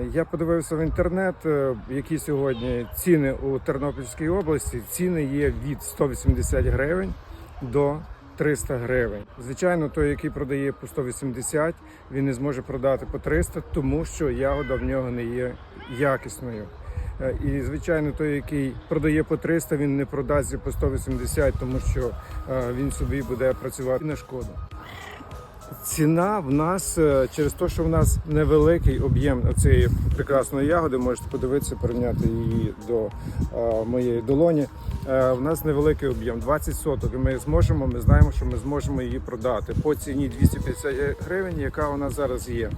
Я подивився в інтернет, е, які сьогодні ціни у Тернопільській області. Ціни є від 180 гривень до 300 гривень. Звичайно, той, який продає по 180, він не зможе продати по 300, тому що ягода в нього не є якісною. Е, І звичайно, той, який продає по 300, він не продасть по 180, тому що е, він собі буде працювати на шкоду. Ціна в нас е, через те, що в нас невеликий об'єм цієї прекрасної ягоди, можете подивитися, порівняти її до е, моєї долоні. Е, в нас невеликий об'єм 20 соток. І ми зможемо. Ми знаємо, що ми зможемо її продати по ціні 250 гривень, яка у нас зараз є.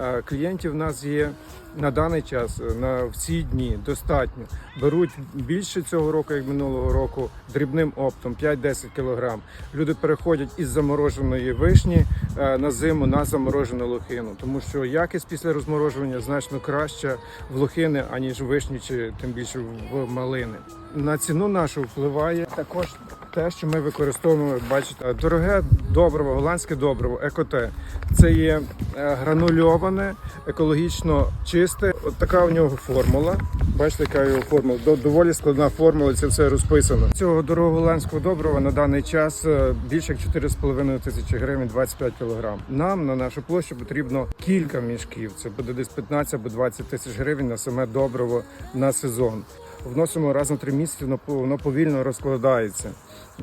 Е, клієнтів в нас є на даний час е, на всі дні достатньо. Беруть більше цього року, як минулого року, дрібним оптом 5-10 кг. Люди переходять із замороженої вишні е, на зиму на заморожену лохину, тому що якість після розморожування значно краща в лохини, аніж в вишні, чи тим більше в малини. На ціну нашу впливає також те, що ми використовуємо, бачите, дороге добриво, голландське добриво, екоте. Це є е, гранульоване, екологічно чисте. От така у нього формула. Бачите, яка його формула. Доволі складна формула, це все розписано. Цього дорогого голландського добрива на даний час е, більше як 4,5 тисячі гривень, 25 кілограм. Нам на нашу площу потрібно кілька мішків. Це буде десь 15 або 20 тисяч гривень на саме добриво на сезон. Вносимо раз на три місяці, воно по- повільно розкладається.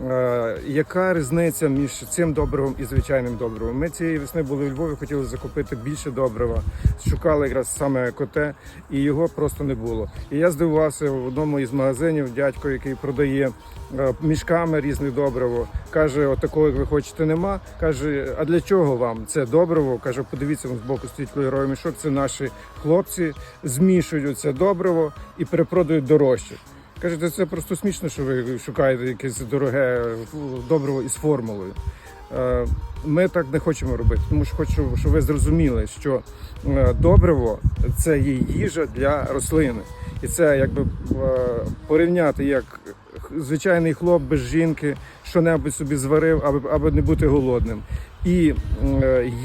Е, яка різниця між цим добривом і звичайним добривом? Ми цієї весни були у Львові, хотіли закупити більше добрива. Шукали якраз саме коте, і його просто не було. І я здивувався в одному із магазинів, дядько, який продає е, мішками різне добриво. Каже: отакого, як ви хочете, нема. Каже, а для чого вам це добриво? Каже, подивіться, вон збоку стоїть кольоровий мішок. Це наші хлопці змішують це добриво і перепродають дорожче. Кажете, це просто смішно, що ви шукаєте якесь дороге добриво із формулою. Е, Ми так не хочемо робити, тому що хочу, щоб ви зрозуміли, що е, добриво це є їжа для рослини. І це якби е, порівняти як звичайний хлоп без жінки, що-небудь собі зварив, аби, аби не бути голодним. І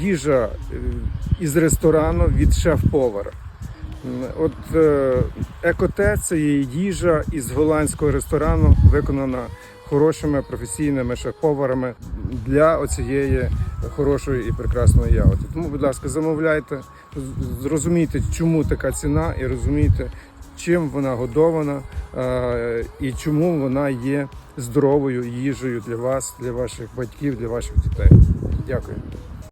їжа із ресторану від шеф-повара. От е, екоте це є їжа із голландського ресторану, виконана хорошими професійними шеф-поварами для оцієї хорошої і прекрасної ягоди. Тому, будь ласка, замовляйте, зрозумійте, чому така ціна, і розумійте, чим вона годована е, і чому вона є здоровою їжею для вас, для ваших батьків, для ваших дітей. Дякую.